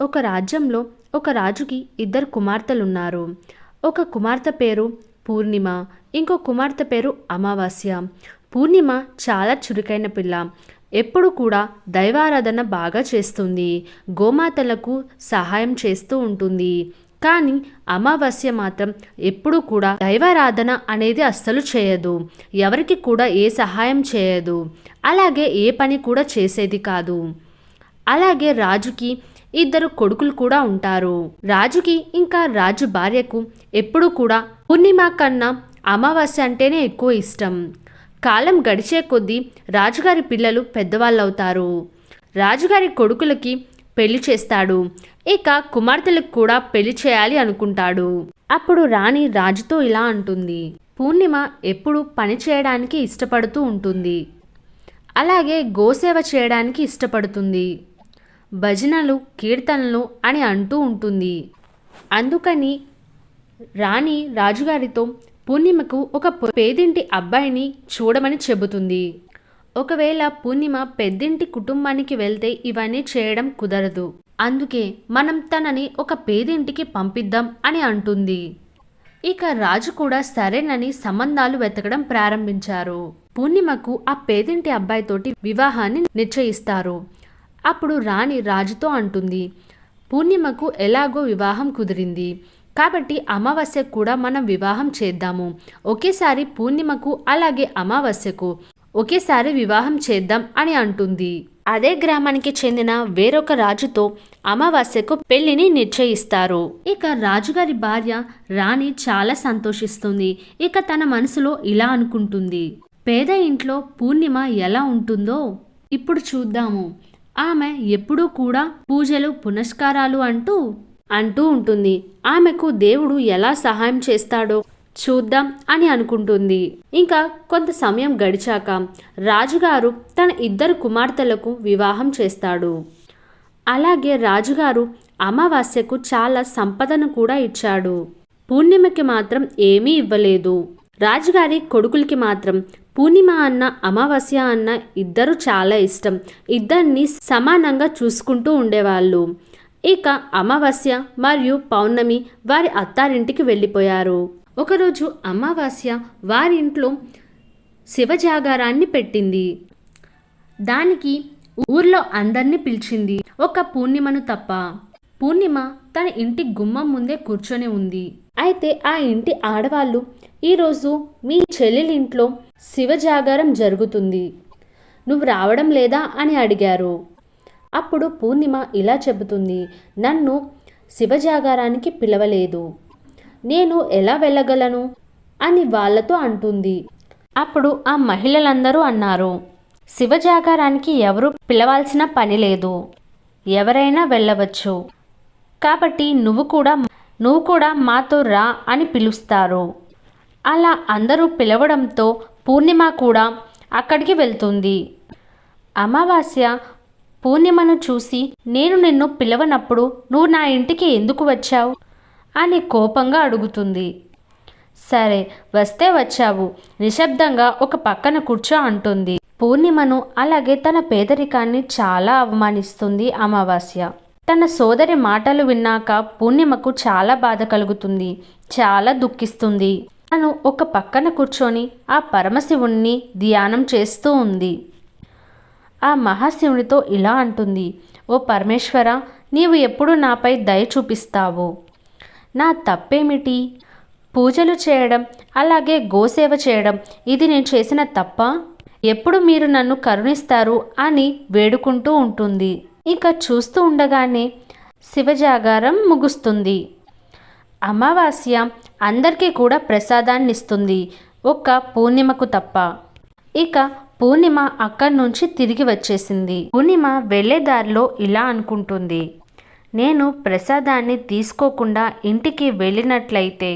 ఒక రాజ్యంలో ఒక రాజుకి ఇద్దరు కుమార్తెలున్నారు. ఒక కుమార్తె పేరు పూర్ణిమ ఇంకో కుమార్తె పేరు అమావాస్య. పూర్ణిమ చాలా చురుకైన పిల్ల. ఎప్పుడు కూడా దైవారాధన బాగా చేస్తుంది. గోమాతలకు సహాయం చేస్తూ ఉంటుంది. కానీ అమావాస్య మాత్రం ఎప్పుడూ కూడా దైవారాధన అనేది అస్సలు చేయదు. ఎవరికి కూడా ఏ సహాయం చేయదు. అలాగే ఏ పని కూడా చేసేది కాదు. అలాగే రాజుకి ఇద్దరు కొడుకులు కూడా ఉంటారు. రాజుకి ఇంకా రాజు భార్యకు ఎప్పుడూ కూడా పూర్ణిమ కన్నా అమావాస్య అంటేనే ఎక్కువ ఇష్టం. కాలం గడిచే కొద్దీ రాజుగారి పిల్లలు పెద్దవాళ్ళవుతారు. రాజుగారి కొడుకులకి పెళ్ళి చేస్తాడు. ఇక కుమార్తెలకు కూడా పెళ్ళి చేయాలి అనుకుంటాడు. అప్పుడు రాణి రాజుతో ఇలా అంటుంది. పూర్ణిమ ఎప్పుడు పని చేయడానికి ఇష్టపడుతూ ఉంటుంది. అలాగే గోసేవ చేయడానికి ఇష్టపడుతుంది. భజనలు కీర్తనలు అని అంటూ ఉంటుంది. అందుకని రాణి రాజుగారితో పూర్ణిమకు ఒక పేదింటి అబ్బాయిని చూడమని చెబుతుంది. ఒకవేళ పూర్ణిమ పెద్దింటి కుటుంబానికి వెళ్తే ఇవన్నీ చేయడం కుదరదు. అందుకే మనం తనని ఒక పేదింటికి పంపిద్దాం అని అంటుంది. ఇక రాజు కూడా సరేనని సంబంధాలు వెతకడం ప్రారంభించారు. పూర్ణిమకు ఆ పేదింటి అబ్బాయితోటి వివాహాన్ని నిశ్చయిస్తారు. అప్పుడు రాణి రాజుతో అంటుంది పూర్ణిమకు ఎలాగో వివాహం కుదిరింది. కాబట్టి అమావాస్యకు కూడా మనం వివాహం చేద్దాము. ఒకేసారి పూర్ణిమకు అలాగే అమావాస్యకు ఒకేసారి వివాహం చేద్దాం అని అంటుంది. అదే గ్రామానికి చెందిన వేరొక రాజుతో అమావాస్యకు పెళ్ళిని నిశ్చయిస్తారు. ఇక రాజుగారి భార్య రాణి చాలా సంతోషిస్తుంది. ఇక తన మనసులో ఇలా అనుకుంటుంది పేద ఇంట్లో పూర్ణిమ ఎలా ఉంటుందో ఇప్పుడు చూద్దాము. ఆమె ఎప్పుడూ కూడా పూజలు పునస్కారాలు అంటూ అంటూ ఉంటుంది. ఆమెకు దేవుడు ఎలా సహాయం చేస్తాడో చూద్దాం అని అనుకుంటుంది. ఇంకా కొంత సమయం గడిచాక రాజుగారు తన ఇద్దరు కుమార్తెలకు వివాహం చేస్తాడు. అలాగే రాజుగారు అమావాస్యకు చాలా సంపదను కూడా ఇచ్చాడు. పూర్ణిమకి మాత్రం ఏమీ ఇవ్వలేదు. రాజుగారి కొడుకులకి మాత్రం పూర్ణిమ అన్న అమావాస్య అన్న ఇద్దరు చాలా ఇష్టం. ఇద్దరిని సమానంగా చూసుకుంటూ ఉండేవాళ్ళు. ఇక అమావాస్య మరియు పౌర్ణమి వారి అత్తారింటికి వెళ్ళిపోయారు. ఒకరోజు అమావాస్య వారి ఇంట్లో శివజాగారాన్ని పెట్టింది. దానికి ఊర్లో అందరినీ పిలిచింది. ఒక పూర్ణిమను తప్ప. పూర్ణిమ తన ఇంటి గుమ్మం ముందే కూర్చొని ఉంది. అయితే ఆ ఇంటి ఆడవాళ్ళు ఈరోజు మీ చెల్లెలింట్లో శివజాగారం జరుగుతుంది. నువ్వు రావడం లేదా అని అడిగారు. అప్పుడు పూర్ణిమ ఇలా చెబుతుంది. నన్ను శివజాగారానికి పిలవలేదు. నేను ఎలా వెళ్ళగలను? అని వాళ్ళతో అంటుంది. అప్పుడు ఆ మహిళలందరూ అన్నారు శివజాగారానికి ఎవరు పిలవాల్సిన పని లేదు. ఎవరైనా వెళ్ళవచ్చు. కాబట్టి నువ్వు కూడా నువ్వు కూడా మాతో రా అని పిలుస్తారు. అలా అందరూ పిలవడంతో పూర్ణిమ కూడా అక్కడికి వెళ్తుంది. అమావాస్య పూర్ణిమను చూసి నేను నిన్ను పిలవనప్పుడు నువ్వు నా ఇంటికి ఎందుకు వచ్చావు? అని కోపంగా అడుగుతుంది. సరే వస్తే వచ్చావు నిశ్శబ్దంగా ఒక పక్కన కూర్చో అంటుంది. పూర్ణిమను అలాగే తన పేదరికాన్ని చాలా అవమానిస్తుంది అమావాస్య. తన సోదరి మాటలు విన్నాక పూర్ణిమకు చాలా బాధ కలుగుతుంది చాలా దుఃఖిస్తుంది. తను ఒక పక్కన కూర్చొని ఆ పరమశివుణ్ణి ధ్యానం చేస్తూ ఉంది. ఆ మహాశివునితో ఇలా అంటుంది ఓ పరమేశ్వర నీవు ఎప్పుడు నాపై దయ చూపిస్తావు? నా తప్పేమిటి? పూజలు చేయడం అలాగే గోసేవ చేయడం ఇది నేను చేసిన తప్ప? ఎప్పుడు మీరు నన్ను కరుణిస్తారు? అని వేడుకుంటూ ఉంటుంది. ఇక చూస్తూ ఉండగానే శివజాగారం ముగుస్తుంది. అమావాస్య అందరికీ కూడా ప్రసాదాన్ని ఇస్తుంది ఒక్క పూర్ణిమకు తప్ప. ఇక పూర్ణిమ అక్కడి నుంచి తిరిగి వచ్చేసింది. పూర్ణిమ వెళ్ళే దారిలో ఇలా అనుకుంటుంది. నేను ప్రసాదాన్ని తీసుకోకుండా ఇంటికి వెళ్ళినట్లయితే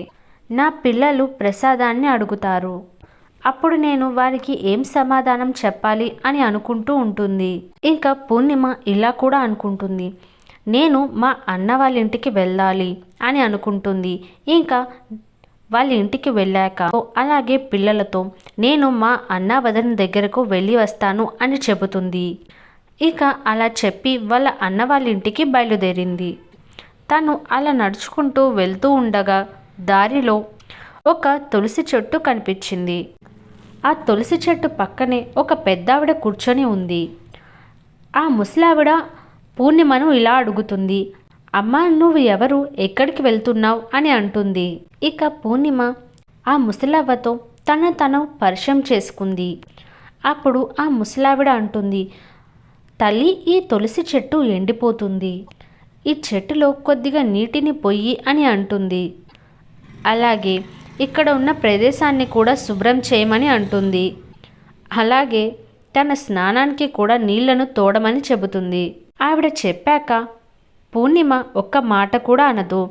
నా పిల్లలు ప్రసాదాన్ని అడుగుతారు. అప్పుడు నేను వారికి ఏం సమాధానం చెప్పాలి అని అనుకుంటూ ఉంటుంది. ఇంకా పూర్ణిమ ఇలా కూడా అనుకుంటుంది. నేను మా అన్న వాళ్ళ ఇంటికి వెళ్ళాలి అని అనుకుంటుంది. ఇంకా వాళ్ళ ఇంటికి వెళ్ళాక అలాగే పిల్లలతో నేను మా అన్న వదిన దగ్గరకు వెళ్ళి వస్తాను అని చెబుతుంది. ఇక అలా చెప్పి వాళ్ళ అన్న వాళ్ళ ఇంటికి బయలుదేరింది. తను అలా నడుచుకుంటూ వెళ్తూ ఉండగా దారిలో ఒక తులసి చెట్టు కనిపించింది. ఆ తులసి చెట్టు పక్కనే ఒక పెద్దావిడ కూర్చొని ఉంది. ఆ ముసలావిడ పూర్ణిమను ఇలా అడుగుతుంది. అమ్మ నువ్వు ఎవరు? ఎక్కడికి వెళ్తున్నావు? అని అంటుంది. ఇక పూర్ణిమ ఆ ముసలవ్వతో తను తను పరిచయం చేసుకుంది. అప్పుడు ఆ ముసలావిడ అంటుంది తల్లి ఈ తులసి చెట్టు ఎండిపోతుంది. ఈ చెట్టులో కొద్దిగా నీటిని పొయ్యి అని అంటుంది. అలాగే ఇక్కడ ఉన్న ప్రదేశాన్ని కూడా శుభ్రం చేయమని అంటుంది. అలాగే తన స్నానానికి కూడా నీళ్ళను తోడమని చెబుతుంది. ఆవిడ చెప్పాక పూర్ణిమ ఒక్క మాట కూడా అనదు.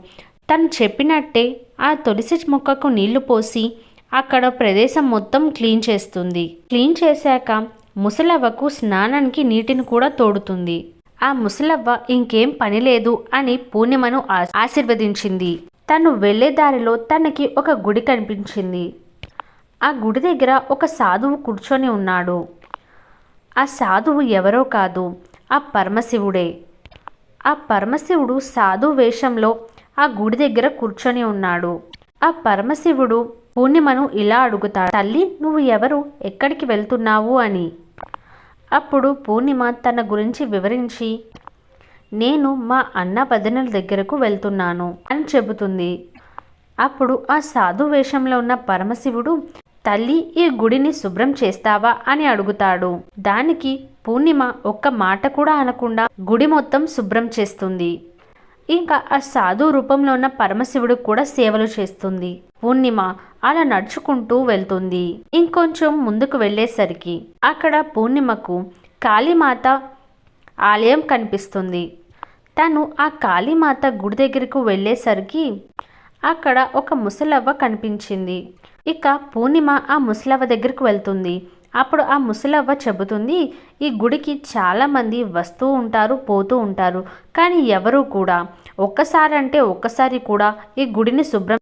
తను చెప్పినట్టే ఆ తులసి మొక్కకు నీళ్ళు పోసి అక్కడ ప్రదేశం మొత్తం క్లీన్ చేస్తుంది. క్లీన్ చేశాక ముసలవ్వకు స్నానానికి నీటిని కూడా తోడుతుంది. ఆ ముసలవ్వ ఇంకేం పని లేదు అని పూర్ణిమను ఆ- ఆశీర్వదించింది. తను వెళ్ళే దారిలో తనకి ఒక గుడి కనిపించింది. ఆ గుడి దగ్గర ఒక సాధువు కూర్చొని ఉన్నాడు. ఆ సాధువు ఎవరో కాదు. ఆ పరమశివుడే. ఆ పరమశివుడు సాధు వేషంలో ఆ గుడి దగ్గర కూర్చొని ఉన్నాడు. ఆ పరమశివుడు పూర్ణిమను ఇలా అడుగుతాడు తల్లి నువ్వు ఎవరు? ఎక్కడికి వెళ్తున్నావు? అని. అప్పుడు పూర్ణిమ తన గురించి వివరించి నేను మా అన్న వదినల దగ్గరకు వెళ్తున్నాను అని చెబుతుంది. అప్పుడు ఆ సాధు వేషంలో ఉన్న పరమశివుడు తల్లి ఈ గుడిని శుభ్రం చేస్తావా? అని అడుగుతాడు. దానికి పూర్ణిమ ఒక్క మాట కూడా అనకుండా గుడి మొత్తం శుభ్రం చేస్తుంది. ఇంకా ఆ సాధు రూపంలో ఉన్న పరమశివుడు కూడా సేవలు చేస్తుంది. పూర్ణిమ అలా నడుచుకుంటూ వెళ్తుంది. ఇంకొంచెం ముందుకు వెళ్ళేసరికి అక్కడ పూర్ణిమకు కాళీమాత ఆలయం కనిపిస్తుంది. తను ఆ కాళీమాత గుడి దగ్గరకు వెళ్ళేసరికి అక్కడ ఒక ముసలవ్వ కనిపించింది. ఇక పూర్ణిమ ఆ ముసలవ్వ దగ్గరకు వెళ్తుంది. అప్పుడు ఆ ముసలవ్వ చెబుతుంది ఈ గుడికి చాలామంది వస్తూ ఉంటారు పోతూ ఉంటారు కానీ ఎవరు కూడా ఒక్కసారి అంటే ఒక్కసారి కూడా ఈ గుడిని శుభ్రం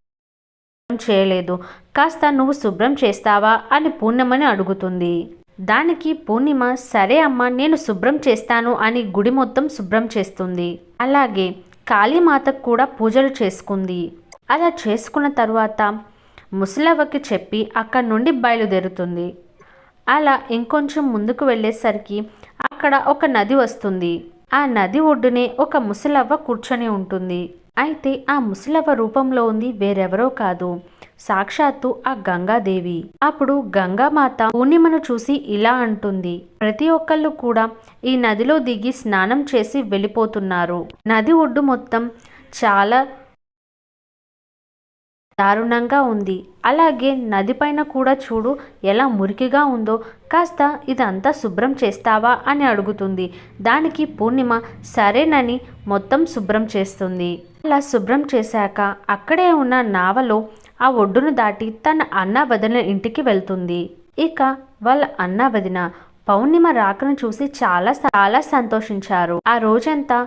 చేయలేదు. కాస్త నువ్వు శుభ్రం చేస్తావా? అని పూర్ణిమని అడుగుతుంది. దానికి పూర్ణిమ సరే అమ్మా నేను శుభ్రం చేస్తాను అని గుడి మొత్తం శుభ్రం చేస్తుంది. అలాగే కాళీమాతకు కూడా పూజలు చేసుకుంది. అలా చేసుకున్న తరువాత ముసలవ్వకి చెప్పి అక్కడి నుండి బయలుదేరుతుంది. అలా ఇంకొంచెం ముందుకు వెళ్ళేసరికి అక్కడ ఒక నది వస్తుంది. ఆ నది ఒడ్డునే ఒక ముసలవ్వ కూర్చొని ఉంటుంది. అయితే ఆ ముసలవ్వ రూపంలో ఉంది వేరెవరో కాదు. సాక్షాత్తు ఆ గంగాదేవి. అప్పుడు గంగామాత పూర్ణిమను చూసి ఇలా అంటుంది. ప్రతి ఒక్కళ్ళు కూడా ఈ నదిలో దిగి స్నానం చేసి వెళ్ళిపోతున్నారు. నది ఒడ్డు మొత్తం చాలా దారుణంగా ఉంది. అలాగే నది పైన కూడా చూడు ఎలా మురికిగా ఉందో. కాస్త ఇదంతా శుభ్రం చేస్తావా అని అడుగుతుంది. దానికి పూర్ణిమ సరేనని మొత్తం శుభ్రం చేస్తుంది. అలా శుభ్రం చేశాక అక్కడే ఉన్న నావలో ఆ ఒడ్డును దాటి తన అన్న వదిన ఇంటికి వెళ్తుంది. ఇక వాళ్ళ అన్న వదిన పౌర్ణిమ రాకను చూసి చాలా చాలా సంతోషించారు. ఆ రోజంతా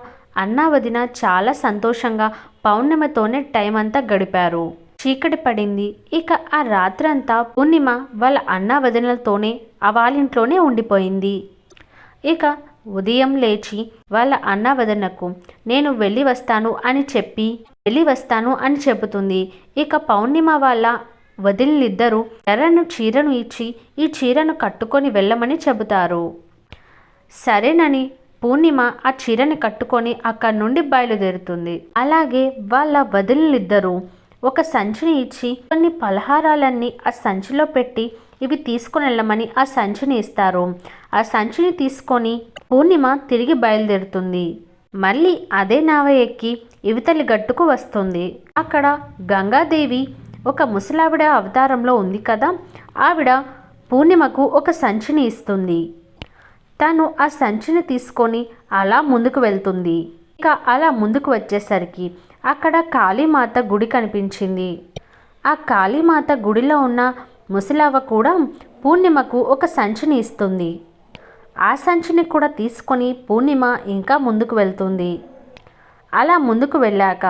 అన్న వదిన చాలా సంతోషంగా పౌర్ణిమతోనే టైం అంతా గడిపారు. చీకటి పడింది. ఇక ఆ రాత్రంతా పూర్ణిమ వాళ్ళ అన్న వదినలతోనే ఆ వాళ్ళింట్లోనే ఉండిపోయింది. ఇక ఉదయం లేచి వాళ్ళ అన్న వదనకు నేను వెళ్ళి వస్తాను అని చెప్పి వెళ్ళి వస్తాను అని చెబుతుంది. ఇక పౌర్ణిమ వాళ్ళ వదిలిద్దరూ ఎర్రను చీరను ఇచ్చి ఈ చీరను కట్టుకొని వెళ్ళమని చెబుతారు. సరేనని పూర్ణిమ ఆ చీరని కట్టుకొని అక్కడి నుండి బయలుదేరుతుంది. అలాగే వాళ్ళ వదిలిద్దరూ ఒక సంచిని ఇచ్చి కొన్ని పలహారాలన్నీ ఆ సంచిలో పెట్టి ఇవి తీసుకుని వెళ్ళమని ఆ సంచిని ఇస్తారు. ఆ సంచిని తీసుకొని పూర్ణిమ తిరిగి బయలుదేరుతుంది. మళ్ళీ అదే నావ ఎక్కి ఇవితలి గట్టుకు వస్తుంది. అక్కడ గంగాదేవి ఒక ముసలావిడ అవతారంలో ఉంది కదా ఆవిడ పూర్ణిమకు ఒక సంచిని ఇస్తుంది. తను ఆ సంచిని తీసుకొని అలా ముందుకు వెళ్తుంది. ఇక అలా ముందుకు వచ్చేసరికి అక్కడ కాళీమాత గుడి కనిపించింది. ఆ కాళీమాత గుడిలో ఉన్న ముసలవ్వ కూడా పూర్ణిమకు ఒక సంచిని ఇస్తుంది. ఆ సంచిని కూడా తీసుకొని పూర్ణిమ ఇంకా ముందుకు వెళ్తుంది. అలా ముందుకు వెళ్ళాక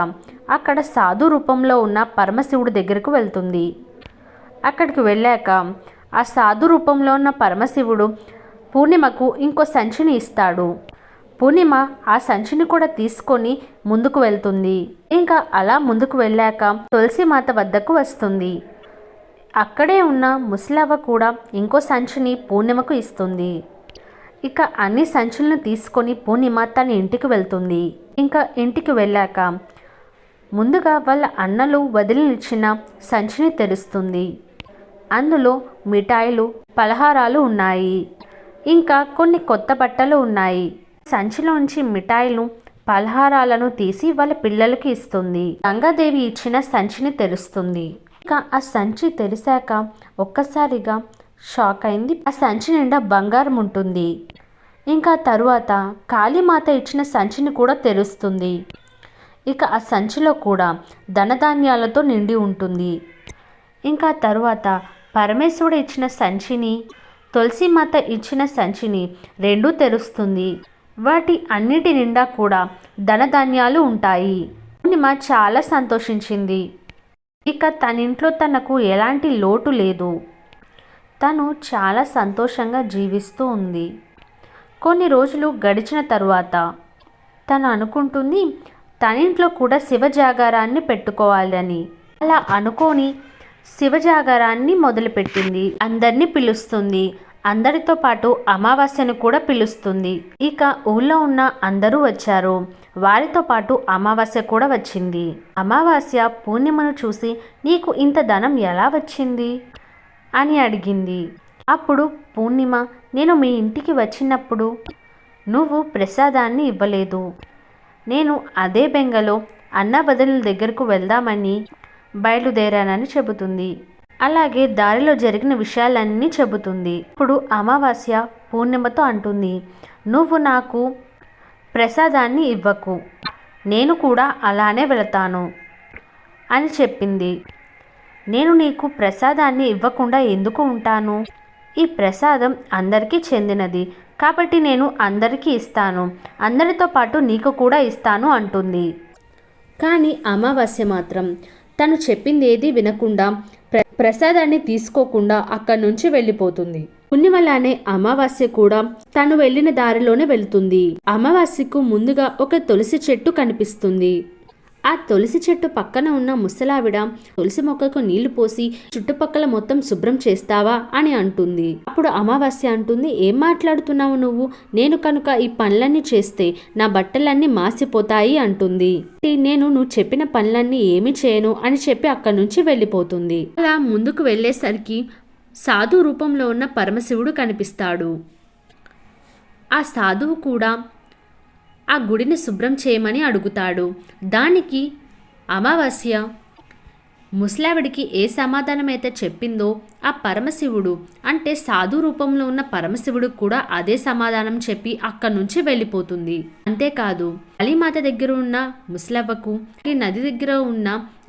అక్కడ సాధు రూపంలో ఉన్న పరమశివుడి దగ్గరకు వెళ్తుంది. అక్కడికి వెళ్ళాక ఆ సాధు రూపంలో ఉన్న పరమశివుడు పూర్ణిమకు ఇంకో సంచిని ఇస్తాడు. పూర్ణిమ ఆ సంచిని కూడా తీసుకొని ముందుకు వెళ్తుంది. ఇంకా అలా ముందుకు వెళ్ళాక తులసి మాత వద్దకు వస్తుంది. అక్కడే ఉన్న ముసలవ్వ కూడా ఇంకో సంచిని పూర్ణిమకు ఇస్తుంది. ఇక అన్ని సంచులను తీసుకొని పూర్ణిమ తన ఇంటికి వెళ్తుంది. ఇంకా ఇంటికి వెళ్ళాక ముందుగా వాళ్ళ అన్నలు వదిలినిచ్చిన సంచిని తెరుస్తుంది. అందులో మిఠాయిలు పలహారాలు ఉన్నాయి. ఇంకా కొన్ని కొత్త బట్టలు ఉన్నాయి. సంచిలోంచి మిఠాయిలు పలహారాలను తీసి వాళ్ళ పిల్లలకి ఇస్తుంది. గంగాదేవి ఇచ్చిన సంచిని తెరుస్తుంది. ఇక ఆ సంచి తెరిశాక ఒక్కసారిగా షాక్ అయింది. ఆ సంచి నిండా బంగారం ఉంటుంది. ఇంకా తరువాత కాళీమాత ఇచ్చిన సంచిని కూడా తెరుస్తుంది. ఇక ఆ సంచిలో కూడా ధనధాన్యాలతో నిండి ఉంటుంది. ఇంకా తరువాత పరమేశ్వరుడు ఇచ్చిన సంచిని తులసిమాత ఇచ్చిన సంచిని రెండూ తెరుస్తుంది. వాటి అన్నిటి నిండా కూడా ధనధాన్యాలు ఉంటాయి. పూర్ణిమ చాలా సంతోషించింది. ఇక తనింట్లో తనకు ఎలాంటి లోటు లేదు. తను చాలా సంతోషంగా జీవిస్తూ ఉంది. కొన్ని రోజులు గడిచిన తరువాత తను అనుకుంటుంది తనింట్లో కూడా శివ జాగారాన్ని పెట్టుకోవాలని. అలా అనుకొని శివజాగారాన్ని మొదలుపెట్టింది. అందరినీ పిలుస్తుంది. అందరితో పాటు అమావాస్యను కూడా పిలుస్తుంది. ఇక ఊళ్ళో ఉన్న అందరూ వచ్చారు. వారితో పాటు అమావాస్య కూడా వచ్చింది. అమావాస్య పూర్ణిమను చూసి నీకు ఇంత ధనం ఎలా వచ్చింది? అని అడిగింది. అప్పుడు పూర్ణిమ నేను మీ ఇంటికి వచ్చినప్పుడు నువ్వు ప్రసాదాన్ని ఇవ్వలేదు. నేను అదే బెంగలో అన్న బదులు దగ్గరకు వెళ్దామని బయలుదేరానని చెబుతుంది. అలాగే దారిలో జరిగిన విషయాలన్నీ చెబుతుంది. ఇప్పుడు అమావాస్య పూర్ణిమతో అంటుంది. నువ్వు నాకు ప్రసాదాన్ని ఇవ్వకు. నేను కూడా అలానే వెళతాను అని చెప్పింది. నేను నీకు ప్రసాదాన్ని ఇవ్వకుండా ఎందుకు ఉంటాను? ఈ ప్రసాదం అందరికీ చెందినది. కాబట్టి నేను అందరికీ ఇస్తాను. అందరితో పాటు నీకు కూడా ఇస్తాను అంటుంది. కానీ అమావాస్య మాత్రం తను చెప్పింది ఏది వినకుండా ప్రసాదాన్ని తీసుకోకుండా అక్కడి నుంచి వెళ్ళిపోతుంది. పుణ్యమలానే అమావాస్య కూడా తను వెళ్ళిన దారిలోనే వెళ్తుంది. అమావాస్యకు ముందుగా ఒక తులసి చెట్టు కనిపిస్తుంది. ఆ తులసి చెట్టు పక్కన ఉన్న ముసలావిడ తులసి మొక్కకు నీళ్ళు పోసి చుట్టుపక్కల మొత్తం శుభ్రం చేస్తావా అని అంటుంది. అప్పుడు అమావాస్య అంటుంది ఏం మాట్లాడుతున్నావు నువ్వు? నేను కనుక ఈ పనులన్నీ చేస్తే నా బట్టలన్నీ మాసిపోతాయి అంటుంది. నేను నువ్వు చెప్పిన పనులన్నీ ఏమి చేయను అని చెప్పి అక్కడి నుంచి వెళ్ళిపోతుంది. అలా ముందుకు వెళ్ళేసరికి సాధు రూపంలో ఉన్న పరమశివుడు కనిపిస్తాడు. ఆ సాధువు కూడా ఆ గుడిని శుభ్రం చేయమని అడుగుతాడు. దానికి అమావాస్య. ముసలావిడికి ఏ సమాధానమైతే చెప్పిందో ఆ పరమశివుడు అంటే సాధు రూపంలో ఉన్న పరమశివుడు కూడా అదే సమాధానం చెప్పి అక్కడి నుంచి వెళ్ళిపోతుంది. అంతేకాదు కాళీమాత దగ్గర ఉన్న ముసలవ్వకు ఈ నది దగ్గర ఉన్న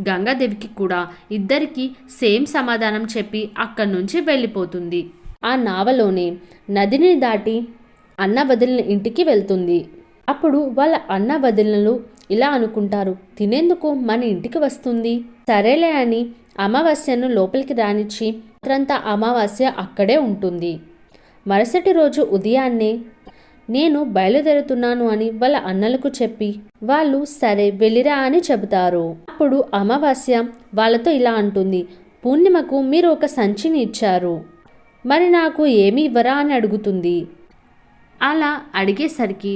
గంగాదేవికి కూడా ఇద్దరికి సేమ్ సమాధానం చెప్పి అక్కడి నుంచి వెళ్ళిపోతుంది. ఆ నావలోనే నదిని దాటి అన్న వదిలిన ఇంటికి వెళ్తుంది. అప్పుడు వాళ్ళ అన్న వదినలు ఇలా అనుకుంటారు తినేందుకు మన ఇంటికి వస్తుంది. సరేలే అని అమావాస్యను లోపలికి రానిచ్చి రాత్రంతా అమావాస్య అక్కడే ఉంటుంది. మరుసటి రోజు ఉదయాన్నే నేను బయలుదేరుతున్నాను అని వాళ్ళ అన్నలకు చెప్పి వాళ్ళు సరే వెళ్ళిరా అని చెబుతారు. అప్పుడు అమావాస్య వాళ్ళతో ఇలా అంటుంది పూర్ణిమకు మీరు ఒక సంచిని ఇచ్చారు మరి నాకు ఏమి ఇవ్వరా అని అడుగుతుంది. అలా అడిగేసరికి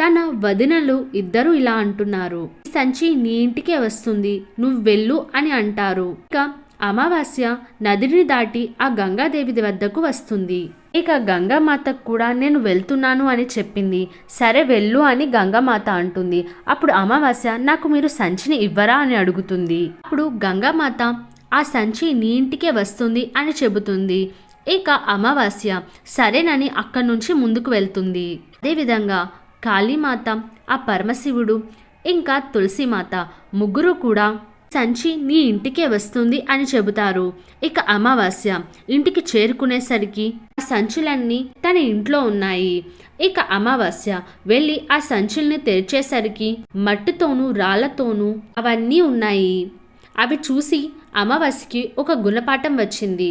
తన వదినలు ఇద్దరు ఇలా అంటున్నారు. "ఈ సంచి నీ ఇంటికే వస్తుంది నువ్వు వెళ్ళు అని అంటారు. ఇక అమావాస్య నదిని దాటి ఆ గంగాదేవి వద్దకు వస్తుంది. ఇక గంగామాతకు కూడా నేను వెళ్తున్నాను అని చెప్పింది. సరే వెళ్ళు అని గంగామాత అంటుంది. అప్పుడు అమావాస్య నాకు మీరు సంచిని ఇవ్వరా అని అడుగుతుంది. అప్పుడు గంగామాత ఆ సంచి నీ ఇంటికే వస్తుంది అని చెబుతుంది. ఇక అమావాస్య సరేనని అక్కడి నుంచి ముందుకు వెళ్తుంది అదేవిధంగా కాళీమాత ఆ పరమశివుడు ఇంకా తులసిమాత ముగ్గురు కూడా సంచి నీ ఇంటికే వస్తుంది అని చెబుతారు. ఇక అమావాస్య ఇంటికి చేరుకునేసరికి ఆ సంచులన్నీ తన ఇంట్లో ఉన్నాయి. ఇక అమావాస్య వెళ్ళి ఆ సంచుల్ని తెరిచేసరికి మట్టితోనూ రాళ్ళతోనూ అవన్నీ ఉన్నాయి. అవి చూసి అమావాస్యకి ఒక గుణపాఠం వచ్చింది.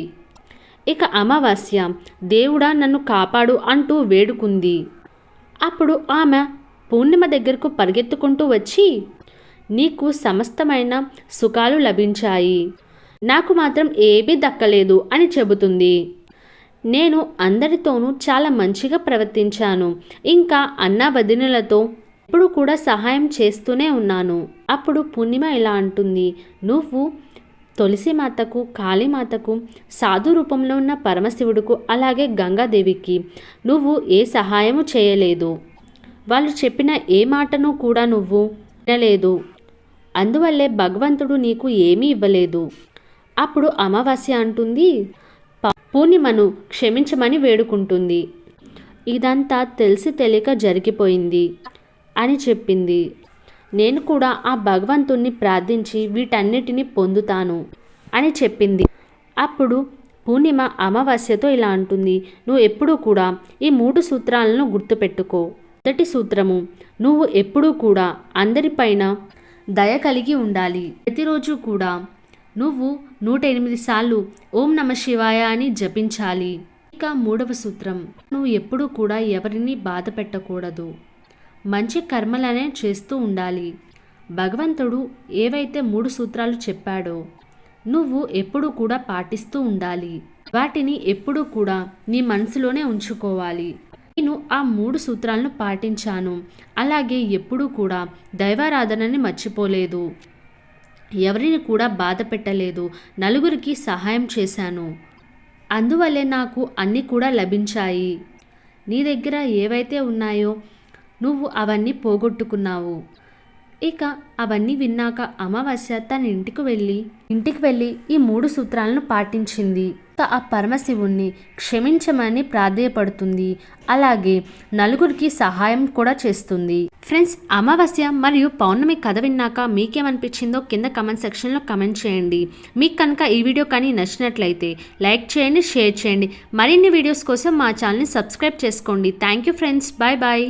ఇక అమావాస్య దేవుడా నన్ను కాపాడు అంటూ వేడుకుంది. అప్పుడు ఆమె పూర్ణిమ దగ్గరకు పరిగెత్తుకుంటూ వచ్చి నీకు సమస్తమైన సుఖాలు లభించాయి. నాకు మాత్రం ఏమీ దక్కలేదు అని చెబుతుంది. నేను అందరితోనూ చాలా మంచిగా ప్రవర్తించాను. ఇంకా అన్నా వదినలతో ఎప్పుడు కూడా సహాయం చేస్తూనే ఉన్నాను. అప్పుడు పూర్ణిమ ఇలా అంటుంది నువ్వు తులసి మాతకు కాళీమాతకు సాధు రూపంలో ఉన్న పరమశివుడుకు అలాగే గంగాదేవికి నువ్వు ఏ సహాయము చేయలేదు. వాళ్ళు చెప్పిన ఏ మాటను కూడా నువ్వు వినలేదు. అందువల్లే భగవంతుడు నీకు ఏమీ ఇవ్వలేదు. అప్పుడు అమావాస్య అంటుంది. పూర్ణిమను క్షమించమని వేడుకుంటుంది. ఇదంతా తెలిసి తెలియక జరిగిపోయింది అని చెప్పింది. నేను కూడా ఆ భగవంతుణ్ణి ప్రార్థించి వీటన్నిటిని పొందుతాను అని చెప్పింది. అప్పుడు పూర్ణిమ అమావాస్యతో ఇలా అంటుంది. నువ్వు ఎప్పుడూ కూడా ఈ మూడు సూత్రాలను గుర్తుపెట్టుకో. మొదటి సూత్రము నువ్వు ఎప్పుడూ కూడా అందరిపైన దయ కలిగి ఉండాలి. ప్రతిరోజు కూడా నువ్వు నూట ఎనిమిది సార్లు ఓం నమ శివాయ అని జపించాలి. ఇక మూడవ సూత్రం నువ్వు ఎప్పుడూ కూడా ఎవరిని బాధ పెట్టకూడదు. మంచి కర్మలనే చేస్తూ ఉండాలి. భగవంతుడు ఏవైతే మూడు సూత్రాలు చెప్పాడో నువ్వు ఎప్పుడూ కూడా పాటిస్తూ ఉండాలి. వాటిని ఎప్పుడూ కూడా నీ మనసులోనే ఉంచుకోవాలి. నేను ఆ మూడు సూత్రాలను పాటించాను. అలాగే ఎప్పుడూ కూడా దైవారాధనని మర్చిపోలేదు. ఎవరిని కూడా బాధ పెట్టలేదు. నలుగురికి సహాయం చేశాను. అందువల్లే నాకు అన్నీ కూడా లభించాయి. నీ దగ్గర ఏవైతే ఉన్నాయో నువ్వు అవన్నీ పోగొట్టుకున్నావు. ఇక అవన్నీ విన్నాక అమావాస్య తన ఇంటికి వెళ్ళి ఇంటికి వెళ్ళి ఈ మూడు సూత్రాలను పాటించింది. ఆ పరమశివుణ్ణి క్షమించమని ప్రాధేయపడుతుంది. అలాగే నలుగురికి సహాయం కూడా చేస్తుంది. ఫ్రెండ్స్ అమావాస్య మరియు పౌర్ణమి కథ విన్నాక మీకేమనిపించిందో కింద కమెంట్ సెక్షన్లో కమెంట్ చేయండి. మీకు కనుక ఈ వీడియో కానీ నచ్చినట్లయితే లైక్ చేయండి షేర్ చేయండి. మరిన్ని వీడియోస్ కోసం మా ఛానల్ని సబ్స్క్రైబ్ చేసుకోండి. Thank you friends. Bye bye.